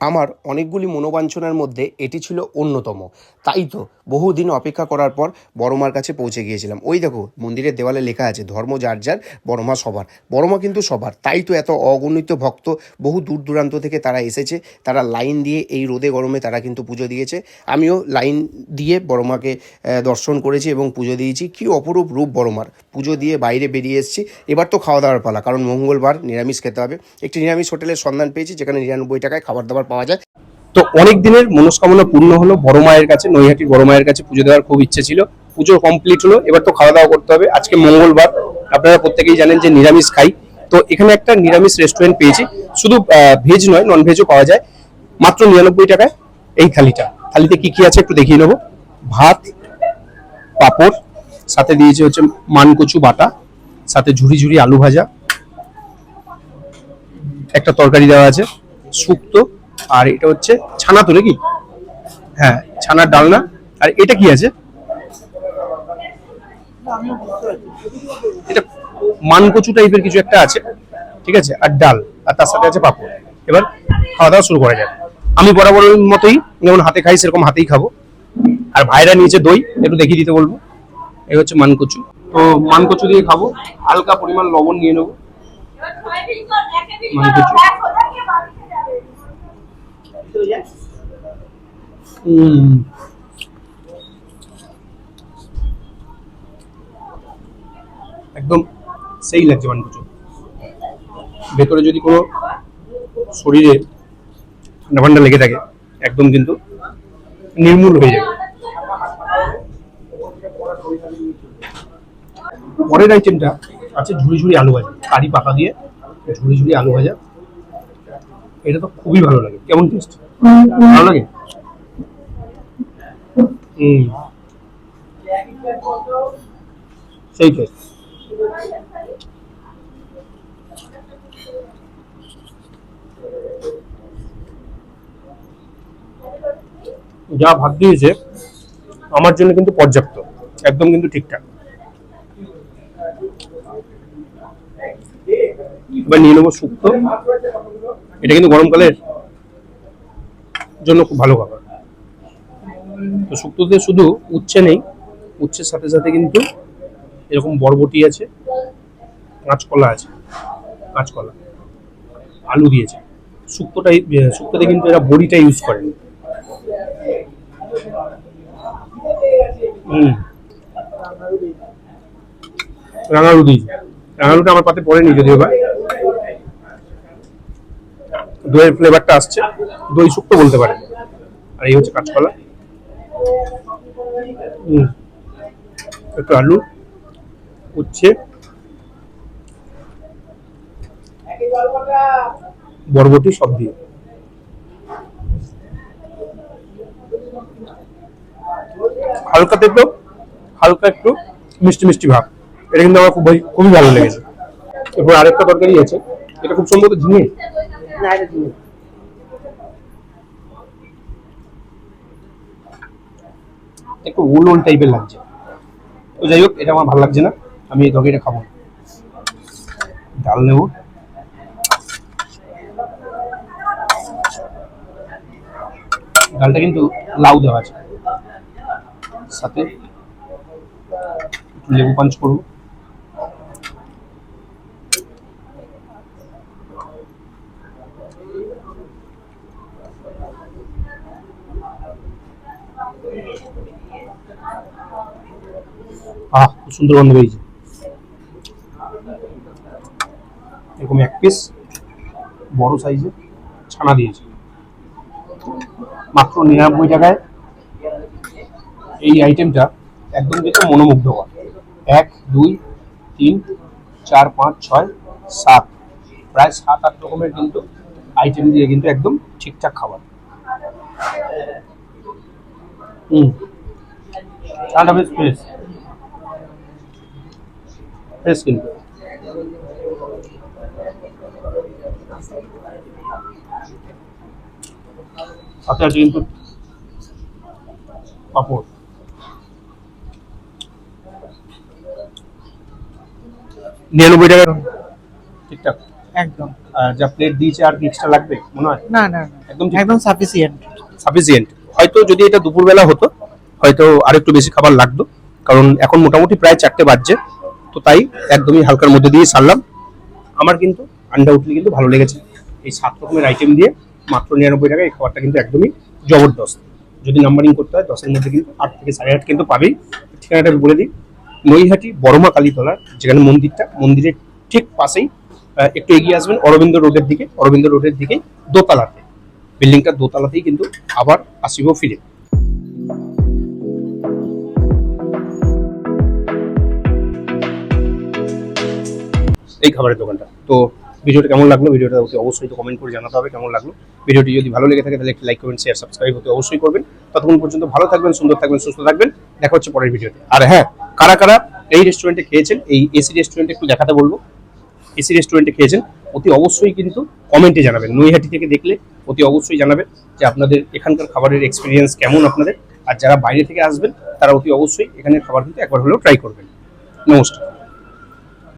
আমার অনেকগুলি মনোবাঞ্ছনার মধ্যে এটি ছিল অন্যতম। তাই তো, বহুদিন অপেক্ষা করার পর বড়মার কাছে পৌঁছে গিয়েছিলাম। ওই দেখো, মন্দিরের দেওয়ালে লেখা আছে, ধর্ম যার যার, বড়মা সবার। বড়মা কিন্তু সবার। তাই তো এত অগণিত ভক্ত বহু দূর দূরান্ত থেকে তারা এসেছে। তারা লাইন দিয়ে এই রোদে গরমে তারা কিন্তু পুজো দিয়েছে। আমিও লাইন দিয়ে বড়মাকে দর্শন করেছি এবং পুজো দিয়েছি। কি অপরূপ রূপ বড়মার। পুজো দিয়ে বাইরে বেরিয়ে এসেছি। এবার তো খাওয়া দাওয়ার পালা। কারণ মঙ্গলবার নিরামিষ খেতে হবে। একটি নিরামিষ হোটেলের সন্ধান পেয়েছি, যেখানে নিরানব্বই টাকায় খাবার দাবার পাওয়া যায়। তো অনেক দিনের মনস্কামনা পূর্ণ হলো, বড় মায়ের কাছে নৈহাটির বড় মায়ের কাছে পুজো দেওয়ার খুব ইচ্ছে ছিল। পুজো কমপ্লিট হলো, এবার তো খাওয়া দাওয়া করতে হবে। আজকে মঙ্গলবার, আপনারা প্রত্যেকেই জানেন যে নিরামিষ খাই। তো এখানে একটা নিরামিষ রেস্টুরেন্ট পেয়েছি। শুধু ভেজ নয় নন ভেজও পাওয়া যায়। মাত্র নিরানব্বই টাকায় এই থালিটা। থালিতে কি কি আছে একটু দেখিয়ে নেব। ভাত, পাঁপড়, সাথে দিয়েছে হচ্ছে মানকচু বাটা, সাথে ঝুড়ি ঝুড়ি আলু ভাজা, একটা তরকারি দেওয়া আছে, শুক্তো আর এটা হচ্ছে ছানা তো নাকি হ্যাঁ ছানার ডালনা। আর এটা কি আছে? এটা মানকচু টাইপের কিছু একটা আছে, ঠিক আছে? আর ডাল, আর তার সাথে আছে পাপড়। এবার খাওয়া দাওয়া শুরু করা যাক। আমি বরাবর মতোই, যেমন হাতে খাই, সেরকম হাতেই খাব। আর ভাইরা নিয়েছে দই, একটু দেখিয়ে দিতে বলব। এই হচ্ছে মানকচু। তো মানকচু দিয়ে খাব। হালকা পরিমাণ লবণ নিয়ে নেব। হুম একদম সেই লাগছে মানকচু ভেতরে যদি কোনো শরীরে ঠান্ডা ফান্ডা লেগে থাকে, একদম কিন্তু নির্মূল হয়ে যাবে। পরের আইটেমটা আছে ঝুড়ি ঝুড়ি আলু ভাজা। কারি পাতা দিয়ে ঝুড়ি ঝুড়ি আলু ভাজা। এটা তো খুবই ভালো লাগে। কেমন টেস্ট ভালো লাগে? হুম। সেই টেস্ট যা ভাত দিয়েছে আমার জন্য কিন্তু পর্যাপ্ত, একদম কিন্তু ঠিকঠাক। এবার নিয়ে নেব শুক্তো। এটা কিন্তু গরমকালের জন্য খুব ভালো খাবার। তো শুক্তোতে শুধু উচ্ছে নেই, উচ্ছের সাথে সাথে কিন্তু এরকম বরবটি আছে, কাঁচকলা আছে, কাঁচকলা, আলু দিয়েছে। শুক্তোটাই শুক্তোতে কিন্তু এরা বড়িটা ইউজ করেনি হুম। রাঙালু দিয়েছে। রাঙালুটা আমার পাতে পড়েনি যদিও বা। দইয়ের ফ্লেভারটা আসছে। দই শুক্তো বলতে পারেন। আর এই হচ্ছে কাঁচকলা। একটু আলু, উচ্ছে, বরবটি সব দিয়ে। হালকা তেতো হালকা একটু মিষ্টি মিষ্টি ভাব। এটা কিন্তু আমার খুবই খুবই ভালো লেগেছে। এরপর আরেকটা তরকারি আছে, এটা খুব সম্ভবত ঝিঙে। একটু ওল ওল টাইপের লাগছে। তো যাই হোক, এটা আমার ভালো লাগছে না। আমি এই তরকারিটা খাব। ডাল নেব। ডালটা কিন্তু লাউ দেওয়া আছে। সাথে লেবু পাঞ্চ করব। খুব সুন্দর গন্ধ বেরিয়েছে এরকম এক পিস বড় সাইজের ছানা দিয়েছে। মাত্র নিরানব্বই টাকায় এই আইটেমটা একদম কিন্তু মনোমুগ্ধকর। এক, দুই, তিন, চার, পাঁচ, ছয়, সাত। প্রায় সাত, আট রকমের কিন্তু আইটেম দিয়ে কিন্তু একদম ঠিকঠাক খাবার। হুম। চালটা বেশ ফ্রেশ ফ্রেশ কিন্তু আছে কিন্তু পাপড়। নিরানব্বই টাকা ঠিকঠাক। একদম। যা প্লেট দিয়েছে আর এক্সট্রা লাগবে? মনে হয়? না না না। একদম একদম সাফিসিয়েন্ট সাফিসিয়েন্ট হয়তো যদি এটা দুপুরবেলা হতো হয়তো আরেকটু বেশি খাবার লাগতো। কারণ এখন মোটামুটি প্রায় চারটে বাজছে। তো তাই একদমই হালকার মধ্যে দিয়ে সারলাম। আমার কিন্তু আনডাউটলি কিন্তু ভালো লেগেছে। এই সাত রকমের আইটেম দিয়ে মাত্র নিরানব্বই টাকা এই খাবারটা কিন্তু একদমই জবরদস্ত। যদি নাম্বারিং করতে হয়, দশের মধ্যে কিন্তু আট থেকে সাড়ে আট কিন্তু পাবেই। ঠিকানাটা বলে দিই, নৈহাটি বড়মা কালীতলা যেখানে মন্দিরটা, মন্দিরের ঠিক পাশেই একটু এগিয়ে আসবেন অরবিন্দ রোডের দিকে, অরবিন্দ রোডের দিকে দোতলাতে। বিল্ডিংটা দোতলাতেই কিন্তু আবার আসিব ফিরে। এই খাবারের দোকানটা। তো ভিডিওটা কেমন লাগল? ভিডিওটা অতি অবশ্যই তো কমেন্ট করে জানাতে হবে কেমন লাগল? ভিডিওটি যদি ভালো লেগে থাকে, তাহলে একটি লাইক কমেন্ট শেয়ার সাবস্ক্রাইব হতে অবশ্যই করবেন। ততক্ষণ পর্যন্ত ভালো থাকবেন, সুন্দর থাকবেন, সুস্থ থাকবেন। দেখা হচ্ছে পরের ভিডিওতে। আর হ্যাঁ কারা কারা এই রেস্টুরেন্টে খেয়েছেন, এই এসি রেস্টুরেন্টে একটু দেখাতে বলব। এসি রেস্টুরেন্টে খেয়েছেন, অতি অবশ্যই কিন্তু কমেন্টে জানাবেন। নৈহাটি থেকে দেখলে অতি অবশ্যই জানাবেন যে আপনাদের এখানকার খাবারের এক্সপিরিয়েন্স কেমন আপনাদের। আর যারা বাইরে থেকে আসবেন, তারা অতি অবশ্যই এখানের খাবার কিন্তু একবার হলেও ট্রাই করবেন। নমস্কার।